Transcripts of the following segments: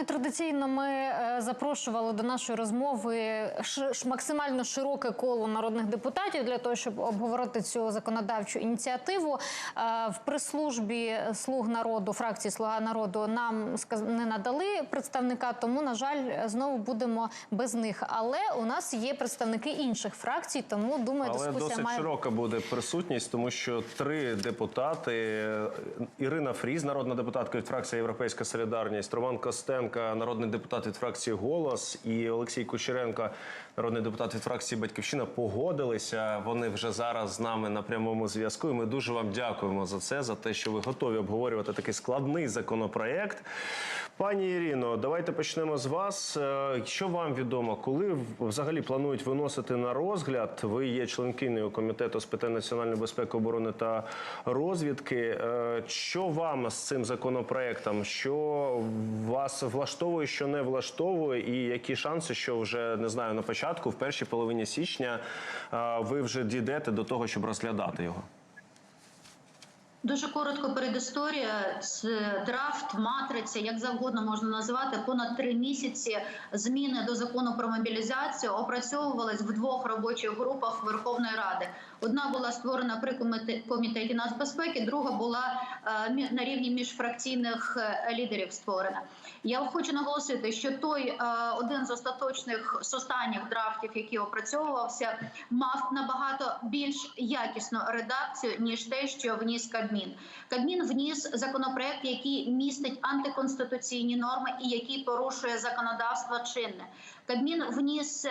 Ну і традиційно ми е, запрошували до нашої розмови максимально широке коло народних депутатів для того, щоб обговорити цю законодавчу ініціативу. Е, В прес-службі слуг народу, фракції Слуга народу нам не надали представника, тому на жаль, знову будемо без них. Але у нас є представники інших фракцій, тому думаю, Але дискусія досить має широка буде присутність, тому що три депутати: Ірина Фріз, народна депутатка від фракції Європейська Солідарність, Роман Костенка, народний депутат від фракції Голос, і Олексій Кучеренко, народний депутат від фракції Батьківщина, погодилися. Вони вже зараз з нами на прямому зв'язку. І ми дуже вам дякуємо за це, за те, що ви готові обговорювати такий складний законопроект. Пані Ірино, давайте почнемо з вас. Е, Що вам відомо, коли взагалі планують виносити на розгляд? Ви є членкинею комітету з питань національної безпеки, оборони та розвідки. Е, Що вам з цим законопроектом? Що вас влаштовує, що не влаштовує, і які шанси, що вже не знаю на початку, в першій половині січня, е, ви вже дійдете до того, щоб розглядати його? Дуже коротко передісторія. Драфт, матриця, як завгодно можна називати. Понад три місяці зміни до закону про мобілізацію опрацьовувались в двох робочих групах Верховної Ради. Одна була створена при коміте- комітеті нацбезпеки, друга була е, на рівні міжфракційних е, лідерів створена. Я хочу наголосити, що той е, один з остаточних з останніх драфтів, який опрацьовувався, мав набагато більш якісну редакцію ніж те, що вніс Кабмін. Кабмін вніс законопроект, який містить антиконституційні норми і який порушує законодавство чинне. Кабмін вніс е,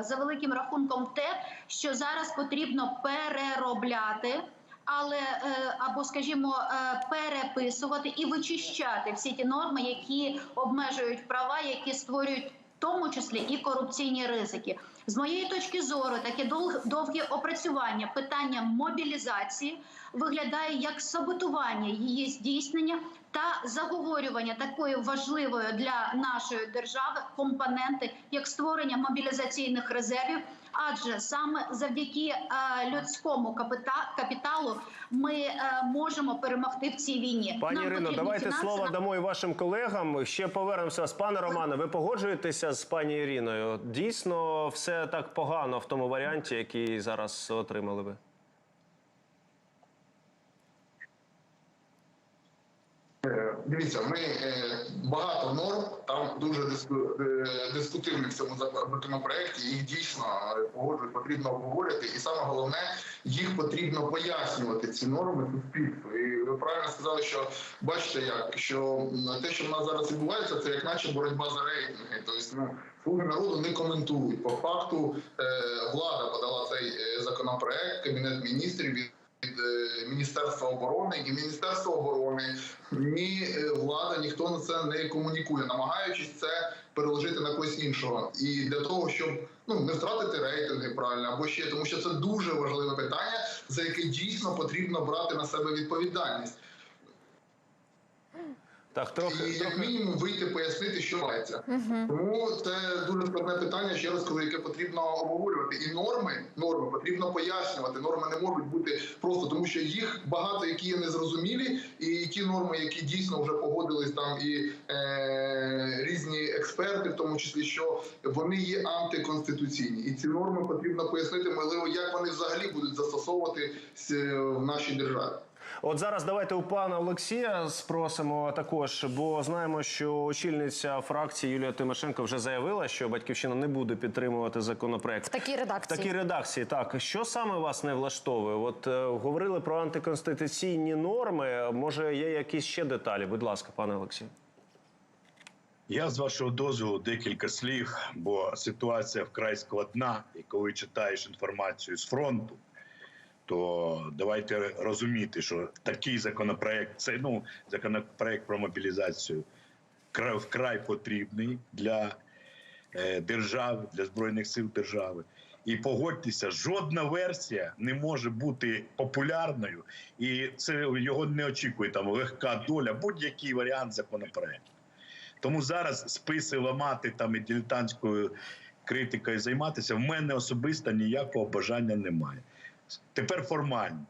за великим рахунком те, що зараз потрібно переробляти. Але е, або, скажімо, е, переписувати і вичищати всі ті норми, які обмежують права, які створюють тому числі і корупційні ризики. З моєї точки зору, таке довге опрацювання питання мобілізації виглядає як саботування її здійснення та заговорювання такої важливої для нашої держави компоненти, як створення мобілізаційних резервів. Адже саме завдяки е, людському капіта- капіталу ми е, можемо перемогти в цій війні. Пані Нам Ірино, давайте фінанси, слово дамо і вашим колегам. Ще повернемося з пане Романе. Ви погоджуєтеся з пані Іриною? Дійсно, все так погано в тому варіанті, який зараз отримали ви. Е, Дивіться, ми е, багато норм там дуже е, дискутивних в цьому зак- законопроекті. Їх дійсно е, погоджую, потрібно обговорювати, і саме головне, їх потрібно пояснювати ці норми суспільству. І ви правильно сказали, що бачите, як що те, що в нас зараз відбувається, це як наче боротьба за рейтинги. Тобто, ну слуги народу не коментують. По факту влада подала цей законопроект, кабінет міністрів. Від е, Міністерства оборони і Міністерство оборони, ні е, влада, ніхто на це не комунікує, намагаючись це переложити на когось іншого. І для того, щоб ну не втратити рейтинги правильно або ще тому, що це дуже важливе питання, за яке дійсно потрібно брати на себе відповідальність. Так, трохи, І як мінімум вийти пояснити, що мається. Тому це дуже складне питання, ще раз кажу, яке потрібно обговорювати. І норми, норми потрібно пояснювати. Норми не можуть бути просто, тому що їх багато, які є незрозумілі, і ті норми, які дійсно вже погодились там і е, різні експерти, в тому числі, що вони є антиконституційні, і ці норми потрібно пояснити, можливо, як вони взагалі будуть застосовуватись е, в нашій державі. От зараз давайте у пана Олексія спросимо також, бо знаємо, що очільниця фракції Юлія Тимошенко вже заявила, що батьківщина не буде підтримувати законопроект. в такій В редакції. такій редакції, так що саме вас не влаштовує? От е, говорили про антиконституційні норми. Може, є якісь ще деталі? Будь ласка, пане Олексію. Я з вашого дозволу декілька слів, бо ситуація вкрай складна, і коли читаєш інформацію з фронту, то давайте розуміти, що такий законопроект, це ну законопроект про мобілізацію, кра- вкрай потрібний для е, держави, для збройних сил держави. І погодьтеся, жодна версія не може бути популярною, і це його не очікує там легка доля, будь-який варіант законопроекту. Тому зараз списи ламати там і дилетантською критикою займатися в мене особисто ніякого бажання немає. Тепер формально.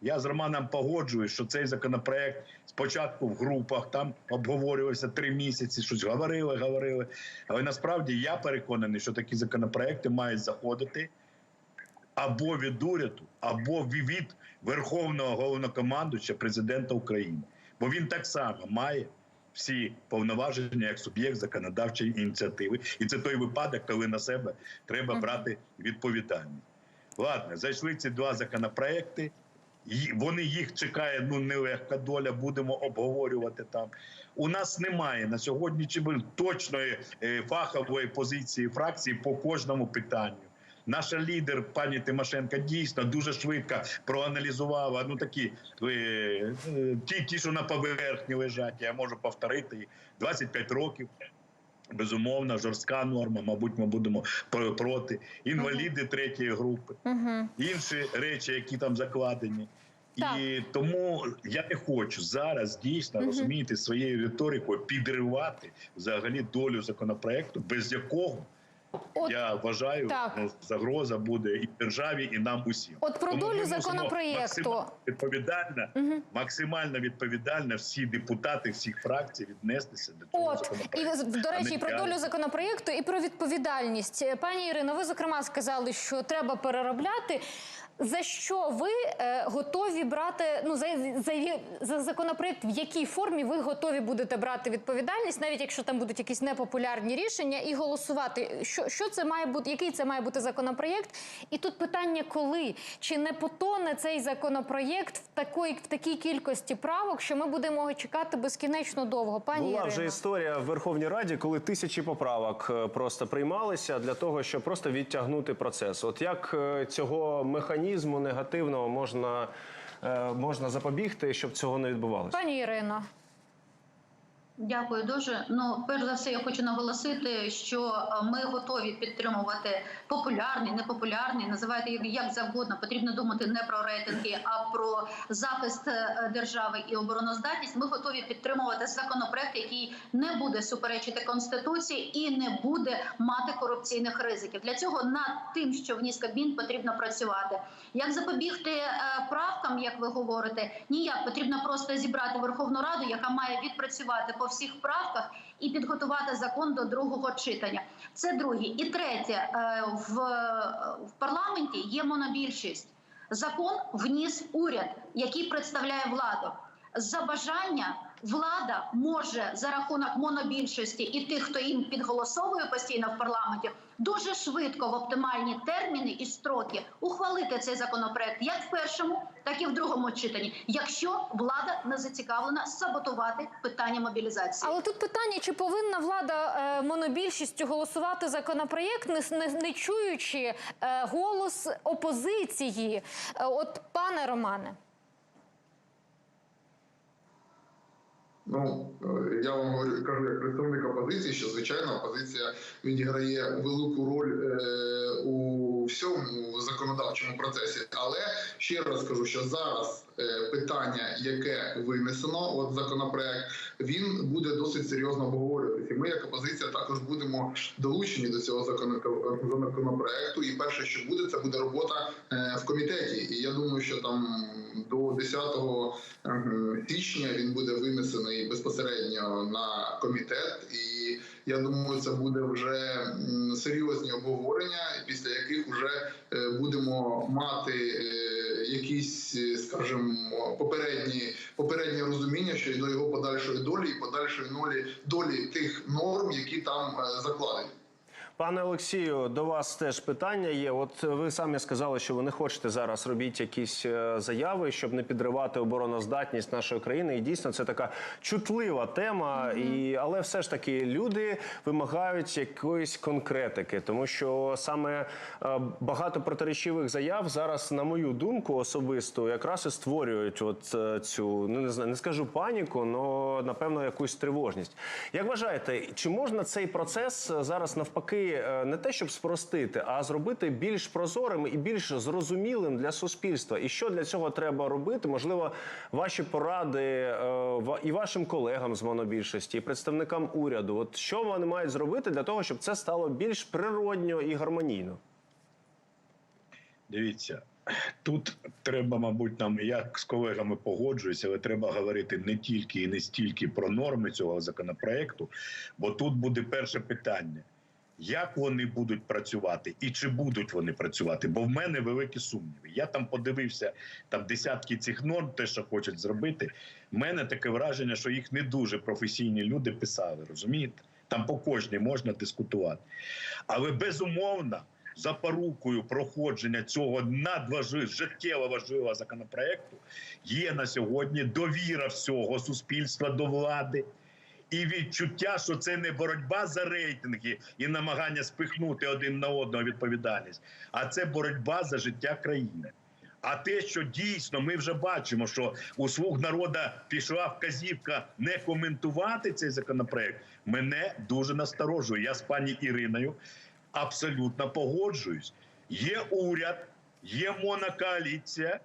Я з Романом погоджуюсь, що цей законопроект спочатку в групах там обговорювався три місяці, щось говорили, говорили. Але насправді я переконаний, що такі законопроекти мають заходити або від уряду, або від Верховного головнокомандуюча президента України. Бо він так само має всі повноваження як суб'єкт законодавчої ініціативи. І це той випадок, коли на себе треба брати відповідальність. Ладно, зайшли ці два законопроекти. Вони їх чекає ну нелегка доля. Будемо обговорювати там. У нас немає на сьогодні чи точної е, фахової позиції фракції по кожному питанню. Наша лідер, пані Тимошенко, дійсно дуже швидко проаналізувала ну такі е, е, ті, ті, що на поверхні лежать. Я можу повторити їх. 25 років. Безумовно, жорстка норма. Мабуть, ми будемо про- проти інваліди третьої групи Угу. інші речі, які там закладені. Так. І тому я не хочу зараз дійсно розуміти своєю риторикою підривати взагалі долю законопроекту, без якого От, я вважаю, так. ну, загроза буде і державі, і нам усім. От про Тому долю законопроєкту. максимально відповідально, угу. максимально відповідально всі депутати всіх фракцій віднестися до цього От і до речі, і про долю законопроєкту, і про відповідальність. Пані Ірино, ви зокрема сказали, що треба переробляти. За що ви е, готові брати ну за, за, за законопроект, в якій формі ви готові будете брати відповідальність, навіть якщо там будуть якісь непопулярні рішення, і голосувати? Що, що це має бути? Який це має бути законопроєкт? І тут питання, коли чи не потоне цей законопроєкт в такої в такій кількості правок, що ми будемо його чекати безкінечно довго? Пані Була Ірино. вже історія в Верховній Раді, коли тисячі поправок е, просто приймалися для того, щоб просто відтягнути процес. От як е, цього механізму негативного можна, е, можна запобігти, щоб цього не відбувалося? Пані Ірино, Дякую дуже. Ну, перш за все, я хочу наголосити, що е, ми готові підтримувати популярні, непопулярні, називайте їх як завгодно. Потрібно думати не про рейтинги, а про захист е, держави і обороноздатність. Ми готові підтримувати законопроект, який не буде суперечити конституції і не буде мати корупційних ризиків. Для цього над тим, що вніс Кабмін, потрібно працювати. Як запобігти е, правкам, як ви говорите, ніяк потрібно просто зібрати Верховну Раду, яка має відпрацювати по всіх правках і підготувати закон до другого читання. Це друге. І третє е, в, в парламенті є монобільшість. Закон вніс уряд, який представляє владу. За бажання влада може за рахунок монобільшості і тих, хто їм підголосовує постійно в парламенті, дуже швидко в оптимальні терміни і строки ухвалити цей законопроект як в першому, так і в другому читанні, якщо влада не зацікавлена саботувати питання мобілізації. але тут питання: чи повинна влада е, монобільшістю голосувати законопроєкт, не, не, не чуючи е, голос опозиції? Е, от, пане Романе. Ну е, я вам говорю, кажу як представник опозиції, що звичайно опозиція відіграє велику роль е, у всьому законодавчому процесі. Але ще раз скажу, що зараз е, питання, яке винесено, от законопроект, він буде досить серйозно обговорюватися. Ми, як опозиція, також будемо долучені до цього законо- законопроекту. І перше, що буде, це буде робота е, в комітеті. І я думаю, що там до 10 е, січня він буде винесений безпосередньо на комітет. І я думаю, це буде вже серйозні обговорення, після яких вже е, будемо мати е, якісь, е, скажімо, попередні попереднє розуміння щодо його подальшої долі і подальшої долі долі тих норм, які там закладені. Пане Олексію, до вас теж питання є. От ви самі сказали, що ви не хочете зараз робити якісь е, заяви, щоб не підривати обороноздатність нашої країни. І дійсно це така чутлива тема. І але все ж таки люди вимагають якоїсь конкретики, тому що саме е, багато протиречивих заяв зараз, на мою думку, особисто якраз і створюють от е, цю ну не знаю, не скажу паніку, але напевно якусь тривожність. Як вважаєте, чи можна цей процес зараз навпаки е, не те, щоб спростити, а зробити більш прозорим і більш зрозумілим для суспільства? І що для цього треба робити? Можливо, ваші поради е, і вашим колегам з монобільшості, і представникам уряду. От що вони мають зробити для того, щоб це стало більш природньо і гармонійно? Дивіться, Тут треба, мабуть, нам я з колегами погоджуюся, але треба говорити не тільки і не стільки про норми цього законопроекту, бо тут буде перше питання: як вони будуть працювати і чи будуть вони працювати? Бо в мене великі сумніви. Я там подивився там десятки цих норм, те, що хочуть зробити. В мене таке враження, що їх не дуже професійні люди писали. Розумієте? Там по кожній можна дискутувати. Але безумовно, запорукою проходження цього надважливого, життєво важливого законопроекту є на сьогодні довіра всього суспільства до влади. І відчуття, що це не боротьба за рейтинги і намагання спихнути один на одного відповідальність, а це боротьба за життя країни. А те, що дійсно ми вже бачимо, що у слуг народа пішла вказівка не коментувати цей законопроект, мене дуже насторожує. Я з пані Іриною абсолютно погоджуюсь. Є уряд, є монокоаліція,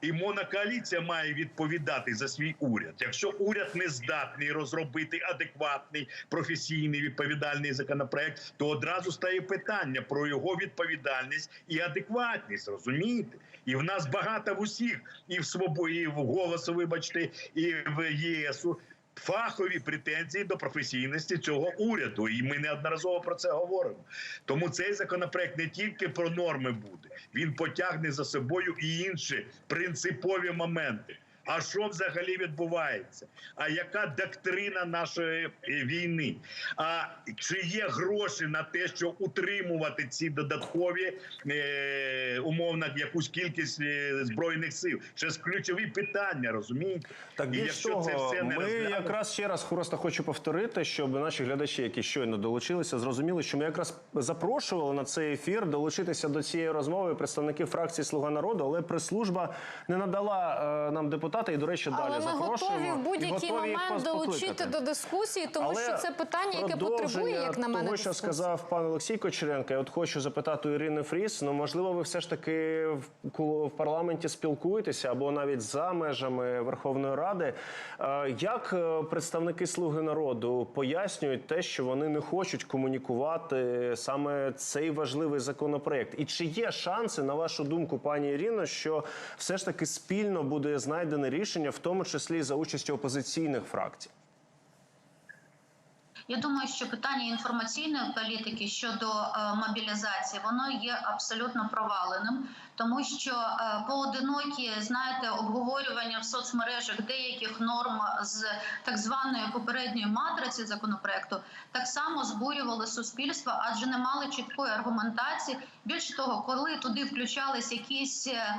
і монокоаліція має відповідати за свій уряд. Якщо уряд не здатний розробити адекватний, професійний відповідальний законопроект, то одразу стає питання про його відповідальність і адекватність. Розумієте? І в нас багато в усіх, і в свободі, і в голосу, вибачте, і в ЄСу. Фахові претензії до професійності цього уряду, і ми неодноразово про це говоримо. Тому цей законопроект не тільки про норми буде, він потягне за собою і інші принципові моменти. А що взагалі відбувається? А яка доктрина нашої е, війни? А чи є гроші на те, щоб утримувати ці додаткові е, умовно якусь кількість е, збройних сил? Це ж ключові питання, розумієте? Так І якщо того, це все не ми розглянути- якраз ще раз просто хочу повторити, щоб наші глядачі, які щойно долучилися, зрозуміли, що ми якраз запрошували на цей ефір долучитися до цієї розмови представників фракції Слуга народу, але прес-служба не надала е, нам депутата. І до речі, далі Але ми запрошуємо. готові в будь-який момент долучити до дискусії, тому Але що це питання, яке потребує, як на мене, того, що дискусії. сказав пан Олексій Кочеренко. Я от хочу запитати у Ірини Фріс. Ну можливо, ви все ж таки в в парламенті спілкуєтеся або навіть за межами Верховної Ради. Е, Як е, представники Слуги народу пояснюють те, що вони не хочуть комунікувати саме цей важливий законопроект? І чи є шанси, на вашу думку, пані Ірино, що все ж таки спільно буде знайдене рішення, в тому числі за участю опозиційних фракцій? Я думаю, що питання інформаційної політики щодо е, мобілізації воно є абсолютно проваленим, тому що е, поодинокі знаєте обговорювання в соцмережах деяких норм з так званої попередньої матриці законопроекту так само збурювали суспільство, адже не мали чіткої аргументації. Більше того, коли туди включались якісь е, е,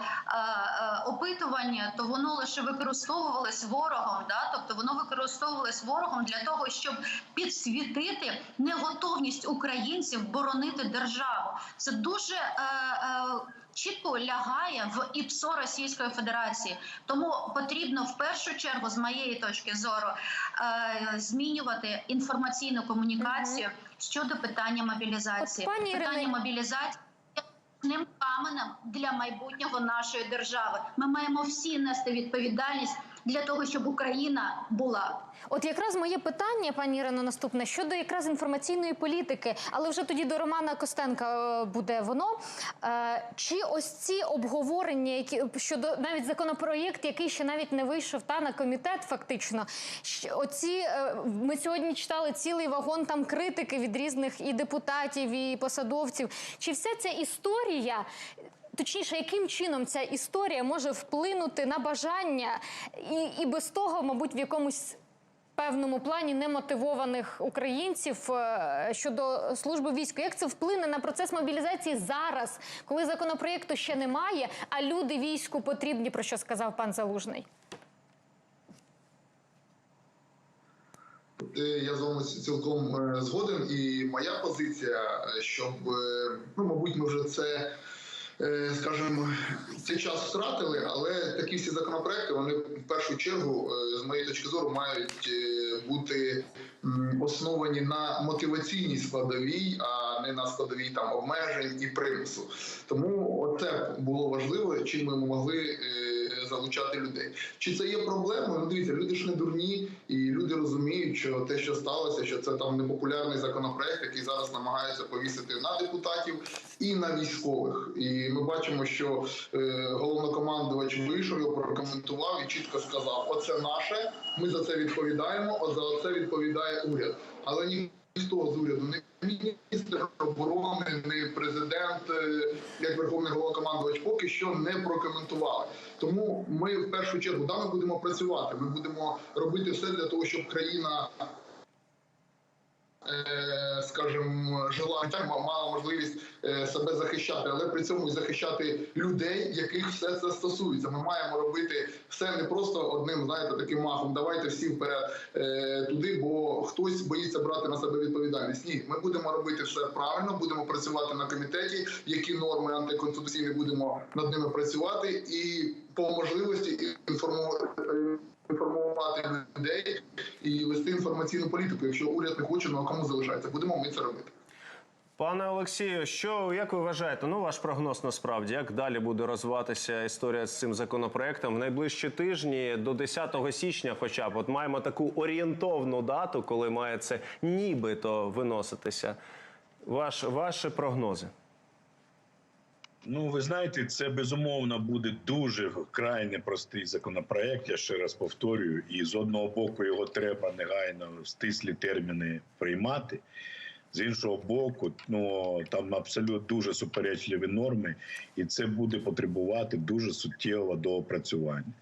опитування, то воно лише використовувалось ворогом. Да? Тобто воно використовувалось ворогом для того, щоб підсвітити неготовність українців боронити державу. Це дуже е, е, чітко лягає в ІПСО Російської Федерації. Тому потрібно в першу чергу, з моєї точки зору, е, змінювати інформаційну комунікацію щодо питання мобілізації. От, пані питання Ірина... мобілізації. Ним каменем для майбутнього нашої держави ми маємо всі нести відповідальність для того, щоб Україна була От якраз моє питання, пані Ірино, наступне щодо якраз інформаційної політики, але вже тоді до Романа Костенка е, буде воно. Е, Чи ось ці обговорення, які щодо навіть законопроєкт, який ще навіть не вийшов та на комітет, фактично, оці е, ми сьогодні читали цілий вагон там критики від різних і депутатів, і посадовців. Чи вся ця історія? Точніше, яким чином ця історія може вплинути на бажання і, і без того, мабуть, в якомусь певному плані немотивованих українців е, щодо служби війська. Як це вплине на процес мобілізації зараз, коли законопроєкту ще немає, а люди війську потрібні, про що сказав пан Залужний? Е, Я з вами цілком е, згоден. І моя позиція, щоб ну, мабуть, ми вже це. Е, Скажімо, цей час втратили, але такі всі законопроекти вони в першу чергу, е, з моєї точки зору, мають е, бути основані на мотиваційній складовій, а не на складовій там обмежень і примусу. Тому оце було важливо, чим ми могли залучати людей. Чи це є проблемою? Ну дивіться, люди ж не дурні, і люди розуміють, що те, що сталося, що це там непопулярний законопроект, який зараз намагаються повісити на депутатів і на військових. І ми бачимо, що е, головнокомандувач вийшов його прокоментував і чітко сказав: оце наше, ми за це відповідаємо, а за це відповідає уряд. Але ніхто з уряду, не міністр оборони, не президент, е, як верховний головнокомандувач, поки що не прокоментували. Тому ми в першу чергу да, ми будемо працювати. Ми будемо робити все для того, щоб країна. Е, Скажімо, жила мала можливість е, себе захищати, але при цьому і захищати людей, яких все це стосується. Ми маємо робити все не просто одним, знаєте, таким махом. Давайте всі вперед е, туди, бо хтось боїться брати на себе відповідальність. Ні, ми будемо робити все правильно, будемо працювати на комітеті. Які норми антиконституційні будемо над ними працювати, і по можливості. Інформувати людей і вести інформаційну політику. Якщо уряд не хоче, ну а кому залишається? Будемо ми це робити. Пане Олексію, що як ви вважаєте? Ну, ваш прогноз насправді, як далі буде розвиватися історія з цим законопроектом в найближчі тижні до 10 січня, хоча б от маємо таку орієнтовну дату, коли має це нібито виноситися. Ваш ваші прогнози? Ну, ви знаєте, це безумовно буде дуже вкрай непростий законопроект. Я ще раз повторюю, і з одного боку його треба негайно в стислі терміни приймати. З іншого боку, ну там абсолютно дуже суперечливі норми, і це буде потребувати дуже суттєвого доопрацювання.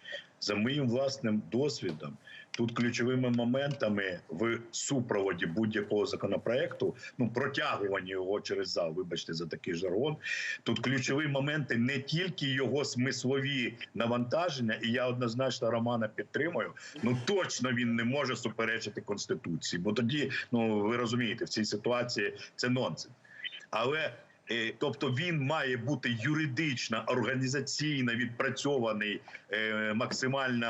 За моїм власним досвідом, тут ключовими моментами в супроводі будь-якого законопроекту, ну протягуванні його через зал, вибачте за такий жаргон. Тут ключові моменти не тільки його смислові навантаження, і я однозначно Романа підтримую. Ну точно він не може суперечити конституції, бо тоді, ну ви розумієте, в цій ситуації це нонсенс. Але тобто він має бути юридично, організаційно відпрацьований, е, максимально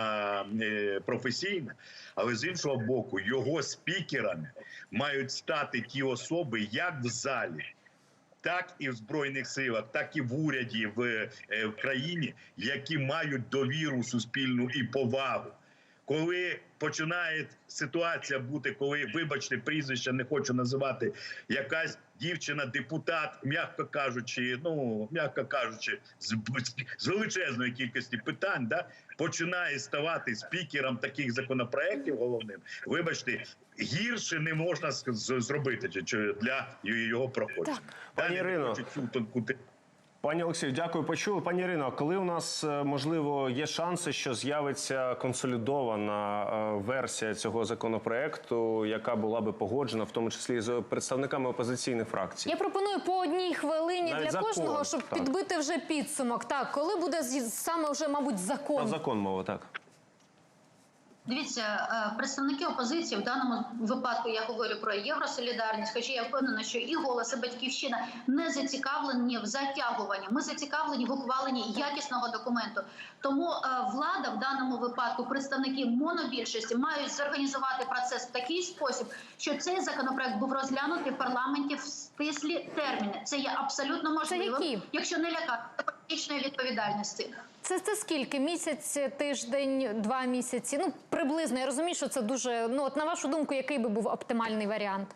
е, професійно. Але з іншого боку, його спікерами мають стати ті особи, як в залі, так і в збройних силах, так і в уряді в, е, в країні, які мають довіру суспільну і повагу. Коли починає ситуація бути, коли, вибачте, прізвища не хочу називати, якась дівчина, депутат, м'яко кажучи, ну м'яко кажучи, з, з величезної кількості питань, да, починає ставати спікером таких законопроєктів головним. Вибачте, гірше не можна зробити для його проходження. Пані Ірино. цю тонку Пані Олексію, дякую. Почули. Пані Ірино, коли у нас е, можливо є шанси, що з'явиться консолідована е, версія цього законопроекту, яка була би погоджена, в тому числі з представниками опозиційних фракцій? Я пропоную по одній хвилині Навіть для закон, кожного, щоб так. підбити вже підсумок. Так, коли буде саме вже, мабуть, закон закон? закон мова, так. Дивіться, е, представники опозиції в даному випадку я говорю про євросолідарність, хоча я впевнена, що і голос, і батьківщина не зацікавлені в затягуванні. Ми зацікавлені в ухваленні якісного документу. Тому е, влада в даному випадку, представники монобільшості, мають зорганізувати процес в такий спосіб, що цей законопроект був розглянутий в парламенті в стислі терміни. Це є абсолютно можливим, якщо не лякати політичної відповідальності. Це, це скільки? Місяць, тиждень, два місяці? Ну, приблизно. Я розумію, що це дуже. Ну, от на вашу думку, який би був оптимальний варіант?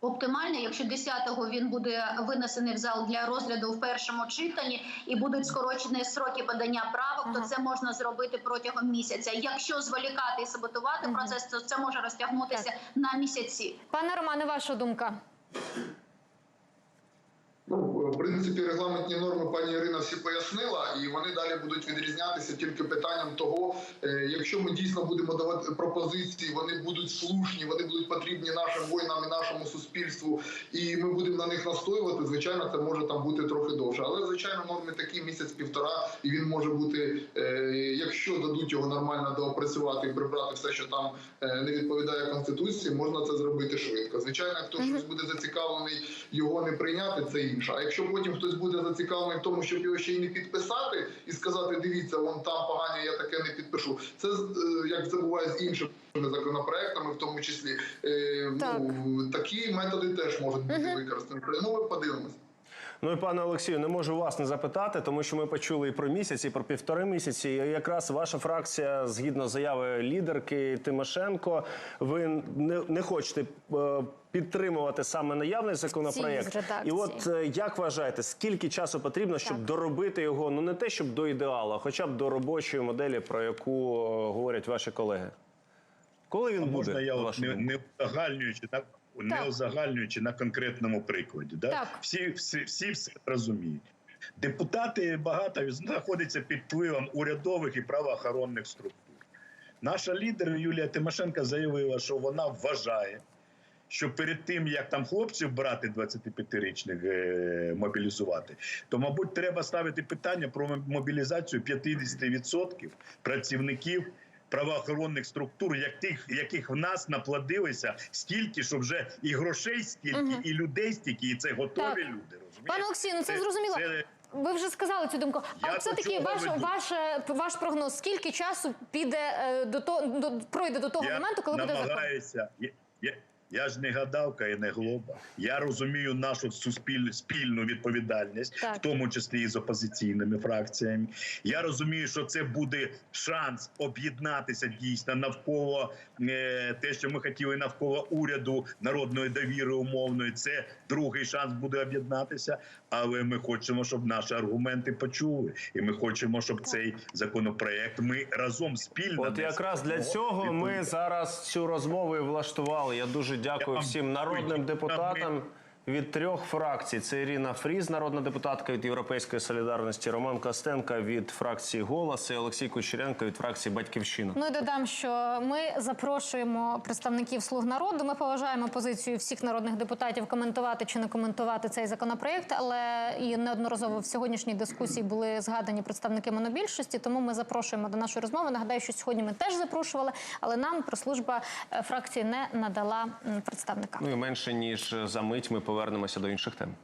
Оптимальний, якщо 10-го він буде винесений в зал для розгляду в першому читанні і будуть скорочені сроки подання правок, Ага. то це можна зробити протягом місяця. Якщо зволікати і саботувати процес, то це може розтягнутися на місяці. Пане Романе, ваша думка? В принципі, регламентні норми пані Ірина всі пояснила, і вони далі будуть відрізнятися тільки питанням того, е, якщо ми дійсно будемо давати пропозиції, вони будуть слушні, вони будуть потрібні нашим воїнам і нашому суспільству, і ми будемо на них настоювати. Звичайно, це може там бути трохи довше. Звичайно, норми такі місяць-півтора, і він може бути, е, якщо дадуть його нормально доопрацювати і прибрати все, що там е, не відповідає конституції, можна це зробити швидко. Звичайно, хто щось буде зацікавлений його не прийняти, це інше. А якщо потім хтось буде зацікавлений в тому, щоб його ще й не підписати і сказати, дивіться, вон там погані, я таке не підпишу. Це е, як це буває з іншими законопроектами, в тому числі Так. ну такі методи теж можуть бути використані. Ну, ми подивимось. Ну і пане Олексію, не можу вас не запитати, тому що ми почули і про місяць, і про півтори місяці. І якраз ваша фракція, згідно заяви лідерки Тимошенко, ви не, не хочете е, підтримувати саме наявний законопроект. І от е, як вважаєте, скільки часу потрібно, щоб Так. доробити його? Ну не те, щоб до ідеалу, а хоча б до робочої моделі, про яку е, говорять ваші колеги? Коли він А буде? можна я не, не узагальнюючи на не узагальнюючи на конкретному прикладі, да? Так. Всі, всі, всі все розуміють. Депутати багато знаходяться під впливом урядових і правоохоронних структур. Наша лідер Юлія Тимошенко заявила, що вона вважає, що перед тим як там хлопців брати 25-річних е, мобілізувати, то мабуть треба ставити питання про мобілізацію 50% працівників правоохоронних структур, яких, яких в нас наплодилися стільки, що вже і грошей стільки, угу. і людей стільки, і це готові Так. люди. Розумієте? Пане Олексію, ну це зрозуміло. це- Ви вже сказали цю думку. А все таки ваш, ваш, ваш прогноз, скільки часу піде е, до того, до, пройде до того я моменту, коли буде закон? Я, я, я ж не гадалка і не глоба. Я розумію нашу суспільну спільну відповідальність, Так. в тому числі і з опозиційними фракціями. Я розумію, що це буде шанс об'єднатися дійсно навколо е, те, що ми хотіли навколо уряду народної довіри умовної. Це другий шанс буде об'єднатися. Але ми хочемо, щоб наші аргументи почули, і ми хочемо, щоб цей законопроект ми разом спільно От якраз для цього ми зараз цю розмову і влаштували. Я дуже дякую всім народним депутатам. Від трьох фракцій це Ірина Фріз, народна депутатка від Європейської солідарності, Роман Костенка від фракції Голос і Олексій Кучеренко від фракції Батьківщина. Ну і додам, що ми запрошуємо представників слуг народу. Ми поважаємо позицію всіх народних депутатів коментувати чи не коментувати цей законопроект, але і неодноразово в сьогоднішній дискусії були згадані представники монобільшості. Тому ми запрошуємо до нашої розмови. Нагадаю, що сьогодні ми теж запрошували, але нам прес-служба е, фракції не надала представника. Ну і менше ніж за мить ми повернемося до інших тем.